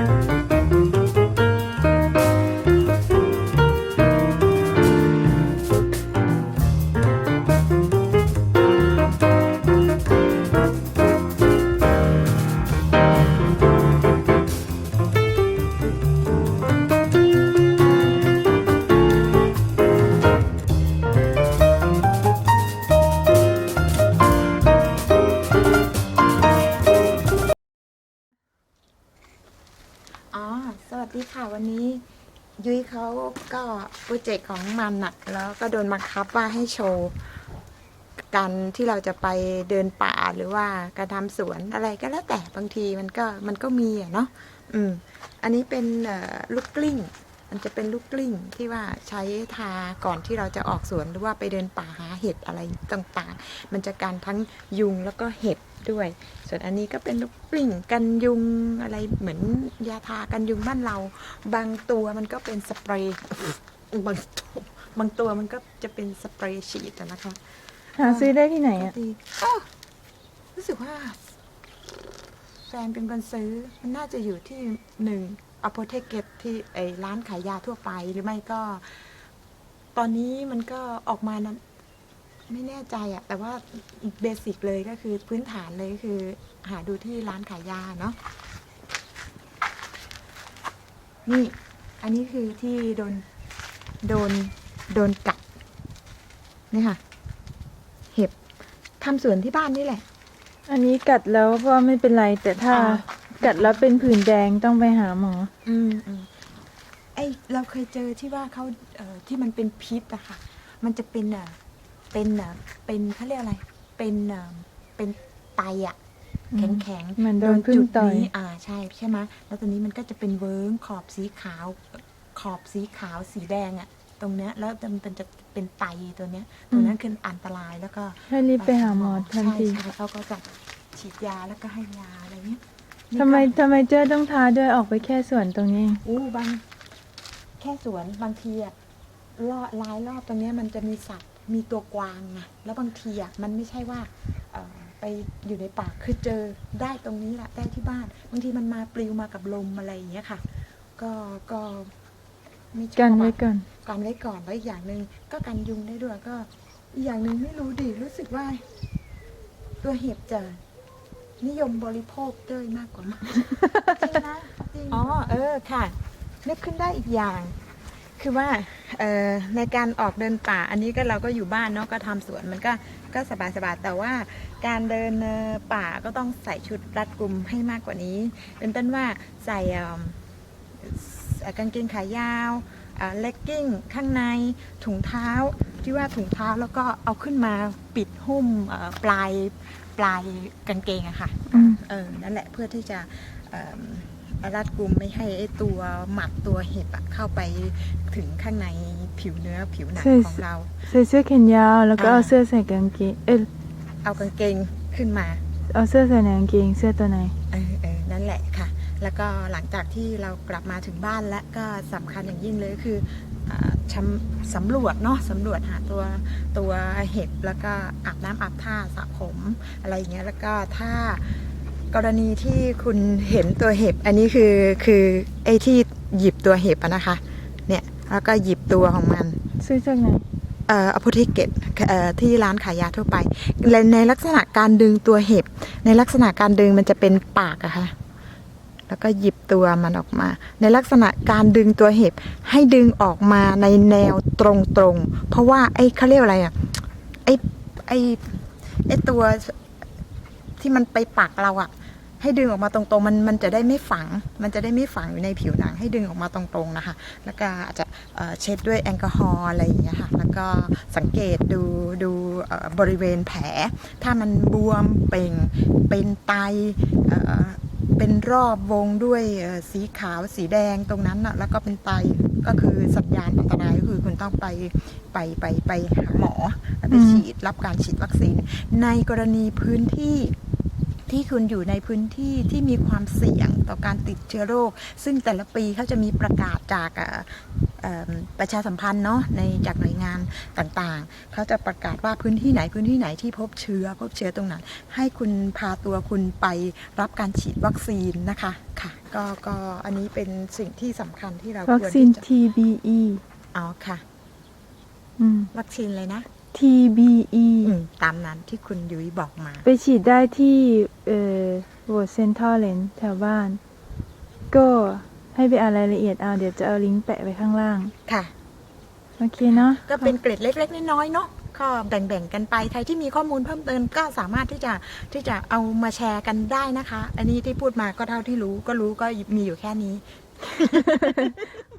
อ๋ ค่ะวันนี้ยุ้ยเขาก็โปรเจกต์ของมันน่ะ แล้วก็โดนบังคับว่าให้โชว์การที่เราจะไปเดินป่าหรือว่าการทำสวนอะไรก็แล้วแต่บางทีมันก็มันก็มีอะเนาะอืมอันนี้เป็นลูกกลิ้ง มันจะเป็นลูกกลิ้งที่ว่าใช้ทาก่อนที่เราจะออกสวนหรือว่าไปเดินป่าหาเห็ดอะไรต่างๆ มันจะการทั้งยุงแล้วก็เห็ดด้วย ส่วนอันนี้ก็เป็นลูกกลิ้งกันยุงอะไรเหมือนยาทากันยุงบ้านเรา บางตัวมันก็เป็นสเปรย์บางตัวบางตัวมันก็จะเป็นสเปรย์ฉีดอะนะคะหาซื้อได้ที่ไหนปกอะติอ้าวรู้สึกว่าแฟนเป็นคนซื้อมันน่าจะอยู่ที่หนึ่ง อโพเทเกตที่ไอ้ร้านขายยาทั่วไปหรือไม่ก็ ตอนนี้มันก็ออกมานั้นไม่แน่ใจอะแต่ว่าเบสิกเลยก็คือพื้นฐานเลยก็คือ หาดูที่ร้านขายยาเนาะนี่ อันนี้คือที่โดนโดนโดนกัดนี่ค่ะ เห็บทำสวนที่บ้านนี่แหละ อันนี้กัดแล้วก็ไม่เป็นไรแต่ถ้า อ่า กัดแล้วเป็นผื่นแดงต้องไปหาหมอ อืมอืมไอเราเคยเจอที่ว่าเขาเอ่อที่มันเป็นพิษอะค่ะ มันจะเป็นเอ่อเป็นเอ่อเป็นเขาเรียกอะไร เป็นเอ่อเป็นไตอะอืแข็มงแข็งๆเหมือนโดนพึ่งจุดต่อย นี้อ่าใช่ใช่ไหมแล้วตัวนี้มันก็จะเป็นเวิร์งขอบสีขาวขอบสีขาวสีแดงอะตรงเนี้ยแล้วมันเป็นจะเป็นไตตัวเนี้ยตัวนั้นคืออันตรายแล้วก็ ให้รีบไปหาหมอทันที ใช่ใช่เขาก็จะฉีดยาแล้วก็ให้ยาอะไรเงี้ยนี่ ทำไมก็ทำไมเจ้าต้องทาด้วยออกไปแค่ส่วนตรงนี้เองอู้บางแค่สวนบางทีอะรอบลายรอบตรงเนี้ยมันจะมีสัตว์มีตัวกวางไงแล้วบางทีอะมันไม่ใช่ว่าเอ่อไปอยู่ในป่าคือเจอได้ตรงนี้แหละได้ที่บ้าน บางทีมันมาปลิวมากับลมอะไรอย่างเงี้ยค่ะ ก็ก็ไม่ชอบกันไว้อะ ก่อน กันไว้ก่อนแล้วอีกอย่างหนึ่งก็กันยุงได้ด้วยก็ อีกอย่างหนึ่งไม่รู้ดิรู้สึกว่า ตัวเห็บจะ นิยมบริโภคด้วยมากกว่ามั้งจริงนะจริงอ๋อเออค่ะ นึกขึ้นได้อีกอย่าง คือว่าเอ่อในการออกเดินป่า อันนี้ก็เราก็อยู่บ้านเนาะก็ทำสวนมันก็ก็สบายสบายๆแต่ว่าการเดินเอ่อป่าก็ต้องใส่ชุดรัดกุมให้มากกว่านี้ เป็นต้นว่าใส่เอิ่มเอ่อกางเกงขายาวเลกกิ้งข้างในถุงเท้าที่ว่าถุงเท้าแล้วก็เอาขึ้นมาปิดหุ้มเอ่อปลาย ปลายกางเกงอะค่ะอืม เออนั่นแหละเพื่อที่จะเอิ่มรัดกุมไม่ให้ไอ้ตัวหมัดตัวเห็บอะเข้าไปถึงข้างในผิวเนื้อผิวหนังใช่ของเรา ใส่เสื้อแขนยาวแล้วก็อ่า เอาเสื้อใส่กางเกงเอยเอากางเกงขึ้นมา เอาเสื้อใส่ในกางเกงเสื้อตัวไหน เออเออนั่นแหละค่ะ แล้วก็หลังจากที่เรากลับมาถึงบ้านและก็สำคัญอย่างยิ่งเลยคืออ่าชำ สำรวจเนาะสำรวจหาตัวตัวเห็บแล้วก็อาบน้ำอาบท่าสระผมอะไรอย่างเงี้ยแล้วก็ถ้ากรณีที่คุณเห็นตัวเห็บอันนี้คือคือไอ้ที่หยิบตัวเห็บอะนะคะเนี่ยแล้วก็หยิบตัวของมัน ซื้อจากไหนเอ่ออโพธิเกตเอ่อที่ร้านขายยาทั่วไปในในลักษณะการดึงตัวเห็บ ในลักษณะการดึงมันจะเป็นปากอะค่ะ แล้วก็หยิบตัวมันออกมา ในลักษณะการดึงตัวเห็บให้ดึงออกมาในแนวตรงๆ เพราะว่าไอ้เขาเรียกอะไรอะไอ้ไอ้ไอ้ตัวที่มันไปปักเราอะให้ดึงออกมาตรงๆ มันมันจะได้ไม่ฝัง มันจะได้ไม่ฝังอยู่ในผิวหนัง ให้ดึงออกมาตรงๆนะคะ แล้วก็อาจจะเช็ดด้วยแอลกอฮอล์อะไรอย่างเงี้ยค่ะ แล้วก็สังเกตดูดูบริเวณแผล ถ้ามันบวมเป่งเป็นไต เป็นรอบวงด้วยสีขาวสีแดงตรงนั้นนะแล้วก็เป็นไตก็คือสัญญาณอันตรายก็คือคุณต้องไปไปไปไปหาหมอไปฉีดรับการฉีดวัคซีน ในกรณีพื้นที่ที่คุณอยู่ในพื้นที่ที่มีความเสี่ยงต่อการติดเชื้อโรค ซึ่งแต่ละปีเขาจะมีประกาศจาก ประชาสัมพันธ์เนาะในจากหน่วยงานต่างๆ เขาจะประกาศว่าพื้นที่ไหนพื้นที่ไหนที่พบเชื้อ พบเชื้อตรงนั้นให้คุณพาตัวคุณไปรับการฉีดวัคซีนนะคะค่ะก็ก็อันนี้เป็นสิ่งที่สำคัญที่เราวัคควรซีนที่จะ TBE เอาค่ะอืมวัคซีนเลยนะ TBE อืมตามนั้นที่คุณยุ้ยบอกมา ไปฉีดได้ที่เอ่อวอร์เซนทอร์เลนแถวบ้าน ก็ ให้ไปอ่านรายละเอียดเอาเดี๋ยวจะเอาลิงก์แปะไว้ข้างล่าง ค่ะ โอเคเนาะก็เป็นเกร็ดเล็ก ๆ น้อยๆเนาะก็แบ่งๆกันไปใครที่มีข้อมูลเพิ่มเติมก็สามารถที่จะที่จะเอามาแชร์กันได้นะคะ อันนี้ที่พูดมาก็เท่าที่รู้ก็รู้ก็มีอยู่แค่นี้ขอบคุณค่ะ